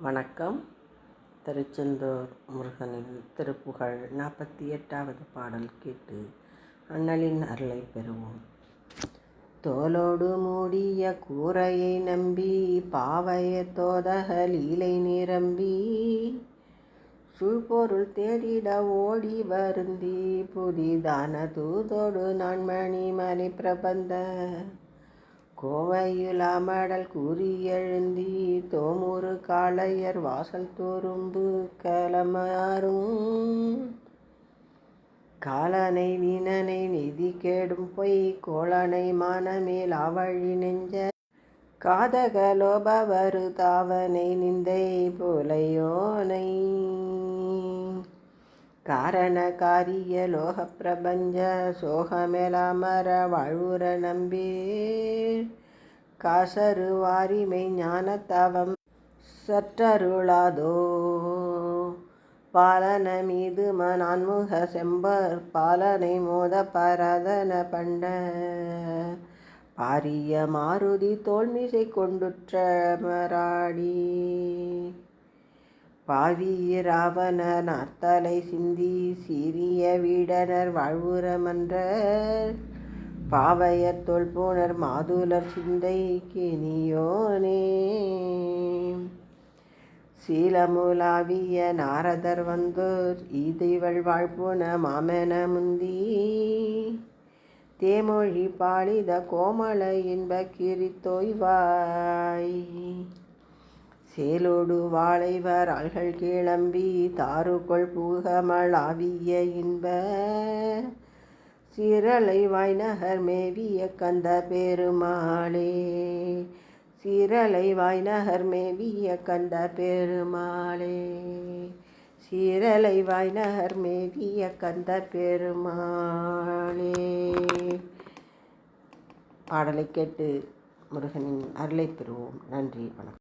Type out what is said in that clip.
வணக்கம். திருச்செந்தூர் முருகனின் திருப்புகழ் நாற்பத்தி எட்டாவது பாடல் கேட்டு அண்ணலின் அருளை பெறுவோம். தோலோடு மூடிய கூரையை நம்பி பாவைய தோதக லீலை நிரம்பி சூழ்பொருள் தேடிட ஓடி வருந்தி புதிதான தூதோடு நான்மணி மலை பிரபந்த கோவையுலாமடல் கூறி எழுந்தி தோமுறு காளையர் வாசல் தோறும்பு கலமாறும். காலனை வீணனை நிதி கேடும் பொய் கோளனை மானமேல் அவழி நெஞ்ச. காதகலோபவரு தாவனை நிந்தை போலையோனை. காரண காரிய லோக பிரபஞ்ச சோகமெலாமர வாழ்வுற நம்பீர். காசரு வாரிமை ஞானத்தவம் சற்றருளாதோ. பாலன மீது மனான்முக செம்பர் பாலனை மோத பரதன பண்ட. பாரிய மாருதி தோல்மிசை கொண்டுற்ற மராடி. பாவியிராவன நாத்தலை சிந்தி சீரிய வீடனர் வாழ்வுரமன்ற பாவையர் தொல்போனர் மாதுலர் சிந்தை கினியோனே. சீலமுலாவிய நாரதர் வந்தோர் ஈதைவள் வாழ்போன மாமன முந்தி. தேமொழி பாலித கோமள இன்ப கிரித்தோய்வாய். சேலோடு வாழைவர் ஆள்கள் கிளம்பி தாருக்குள் பூகமளாவிய இன்ப. சிரலை வாய்நகர் மேவிய கந்த பெருமாளே. சிரலை வாய்நகர் மேவிய கந்த பெருமாளே. வாய் வாய்நகர் மேவிய கந்த பெருமாளே. பாடலை கேட்டு முருகனின் அருளை பெறுவோம். நன்றி வணக்கம்.